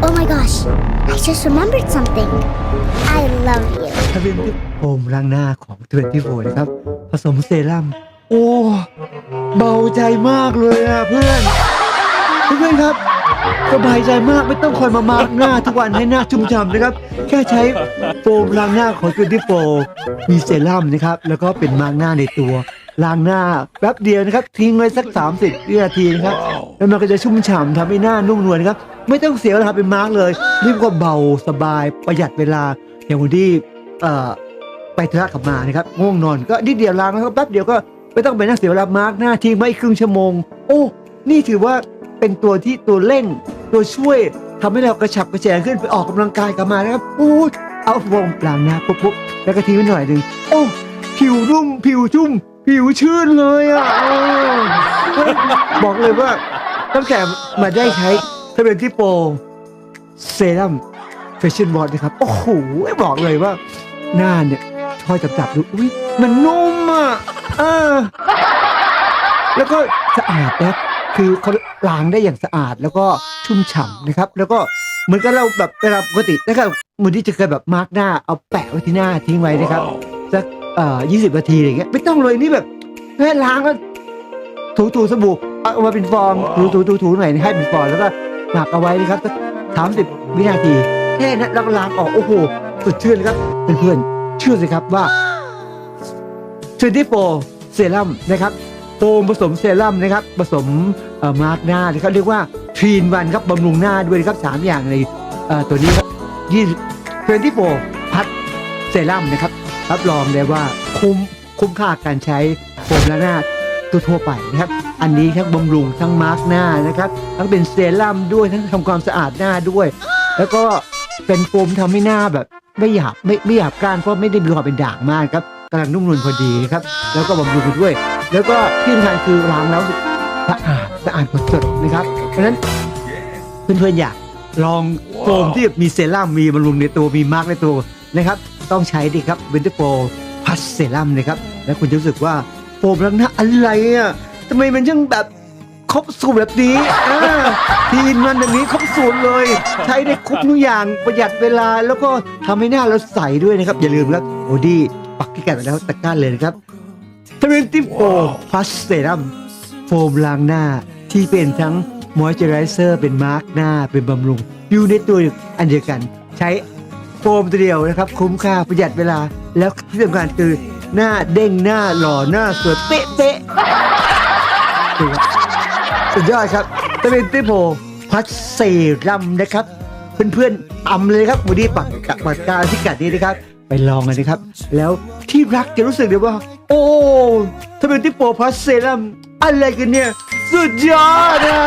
Oh my gosh, I just remembered something. I love you. ทวินที่โฟมล้างหน้าของทเวนตี้โฟนะครับ ผสมเซรั่ม โอ้ เบาใจมากเลยอะเพื่อน เพื่อนครับ สบายใจมากไม่ต้องคอยมามาร์กหน้าทุกวันให้หน้าชุ่มฉ่ำนะครับ แค่ใช้โฟมล้างหน้าของทเวนตี้โฟมีเซรั่มนะครับ แล้วก็เป็นมาร์กหน้าในตัว ล้างหน้าแป๊บเดียวนะครับ ทิ้งไว้สัก 30วินาทีนะครับ แล้วมันก็จะชุ่มฉ่ำทำให้หน้านุ่มนวลนะครับ ไม่ต้องเสียเวลาเป็นมาร์กเลยรีบก็เบาสบายประหยัดเวลาอย่างวันที่เอ่อไปธุระกลับมานะครับง่วงนอนก็นิดเดียวล้างแล้วก็แป๊บเดียวก็ไม่ต้องไปนั่งเสียเวลามาร์กหน้าทิ้งไว้ครึ่งชั่วโมง โอ้นี่ถือว่าเป็นตัวที่ตัวเร่ง ตัวช่วยทำให้เรากระฉับกระเฉงขึ้นไปออกกำลังกายกลับมานะครับโอ้ยเอาโฟมล้างน้าปุ๊บปุ๊บแล้วก็ทิ้งไว้หน่อยหนึ่งโอ้ผิวนุ่มผิวชุ่ม ผิวชื่นเลยอะบอกเลยว่าตั้งแต่มาได้ใช้ ทเวนที่โปรเซรั่มเฟชั่นวอชนะครับ โอ้โหบอกเลยว่า หน้าเนี่ยพอจับจับๆดูอุ้ยมันนุ่มอะเออ แล้วก็สะอาดนะคือเขาล้างได้อย่างสะอาดแล้วก็ชุ่มฉ่ำนะครับ แล้วก็เหมือนกับเราแบบเวลาปกตินะครับเหมือนที่จะเคยแบบมาร์กหน้าเอาแปะไว้ที่หน้าทิ้งไว้นะครับสักเอ่อยี่สิบนาทีอะไรเงี้ยไม่ต้องเลยนี่แบบแค่ล้างแล้วถูถูสบู่เอามาเป็นฟองถูถูถูถูหน่อยให้เป็นฟองแล้วก็ หมักเอาไว้นะครับสักสามสิบวินาทีแค่นั้นแล้วก็ล้างออกโอ้โหสดชื่นเลยครับเพื่อนๆเชื่อสิครับว่า24เซรั่มนะครับโฟมผสมเซรั่มนะครับผสมมาร์กหน้าที่เขาเรียกว่าทรีนวันครับบำรุงหน้าด้วยนะครับสามอย่างในตัวนี้ครับยี่24พัดเซรั่มนะครับ รับรองได้ว่าคุ้มคุ้มค่าการใช้โฟมล้างหน้าทั่วๆไปนะครับ อันนี้ทั้งบำรุงทั้งมาร์กหน้านะครับ ทั้งเป็นเซรั่มด้วยทั้งทำความสะอาดหน้าด้วย แล้วก็เป็นโฟมทำให้หน้าแบบ ไม่หยาบไม่ไม่หยาบกร้านเพราะไม่ได้มีความเป็นด่างมากครับกำลังนุ่มนวลพอดีครับ แล้วก็บำรุงไปด้วย แล้วก็ที่สำคัญคือล้างแล้วสะอาดสะอาดหมดจดนะครับ เพราะฉะนั้นเพื่อนๆอยากลองโฟมที่มีเซรั่มมีบำรุงในตัวมีมาร์กในตัวนะครับ ต้องใช้ดิครับเวนเตอร์โฟพัสเซรั่มนะครับ แล้วคุณจะรู้สึกว่าโฟมล้างหน้าอะไรอะ ทำไมมันช่างแบบครบสูตรแบบนี้อ่าทีนมันแบบนี้ครบสูตรเลย ใช้ได้ครบทุกอย่างประหยัดเวลาแล้วก็ทำให้หน้าเราใสด้วยนะครับ อย่าลืมครับโอดี้ปักที่แกะไปแล้วตะกร้าเลยนะครับ24 Plus Serum โฟมล้างหน้าที่เป็นทั้งมอยเจอไรเซอร์เป็นมาร์กหน้าเป็นบำรุง อยู่ในตัวอันเดียวกัน ใช้โฟมตัวเดียวนะครับ คุ้มค่าประหยัดเวลาแล้วที่สำคัญคือหน้าเด้งหน้าหล่อหน้าสวยเป๊ะเป๊ะๆ ดีครับสุดยอดครับตะเป็นติโพพัสเซรัมนะครับ เพื่อนๆอำเลยครับวันนี้ปักกะปักกาที่กัดนี้นะครับ ไปลองกันนะครับ แล้วที่รักจะรู้สึกเลยว่า โอ้ทำไมที่โปรพัสเซรัมอะไรกันเนี่ย สุดยอดอะ